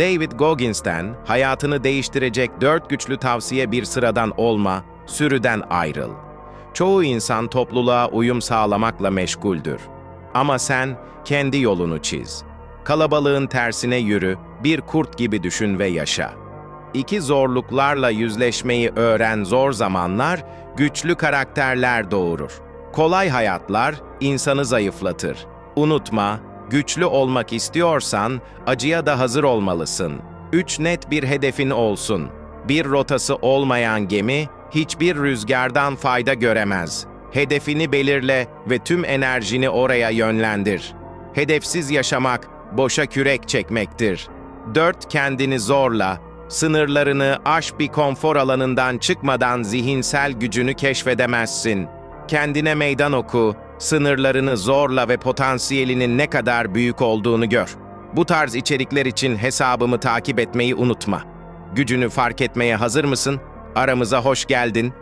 David Goggins'ten hayatını değiştirecek dört güçlü tavsiye bir sıradan olma, sürüden ayrıl. Çoğu insan topluluğa uyum sağlamakla meşguldür. Ama sen kendi yolunu çiz. Kalabalığın tersine yürü, bir kurt gibi düşün ve yaşa. İki zorluklarla yüzleşmeyi öğren zor zamanlar, güçlü karakterler doğurur. Kolay hayatlar insanı zayıflatır. Unutma, güçlü olmak istiyorsan acıya da hazır olmalısın. Üç net bir hedefin olsun. Bir rotası olmayan gemi hiçbir rüzgardan fayda göremez. Hedefini belirle ve tüm enerjini oraya yönlendir. Hedefsiz yaşamak boşa kürek çekmektir. Dört kendini zorla, sınırlarını aş bir konfor alanından çıkmadan zihinsel gücünü keşfedemezsin. Kendine meydan oku, sınırlarını zorla ve potansiyelinin ne kadar büyük olduğunu gör. Bu tarz içerikler için hesabımı takip etmeyi unutma. Gücünü fark etmeye hazır mısın? Aramıza hoş geldin.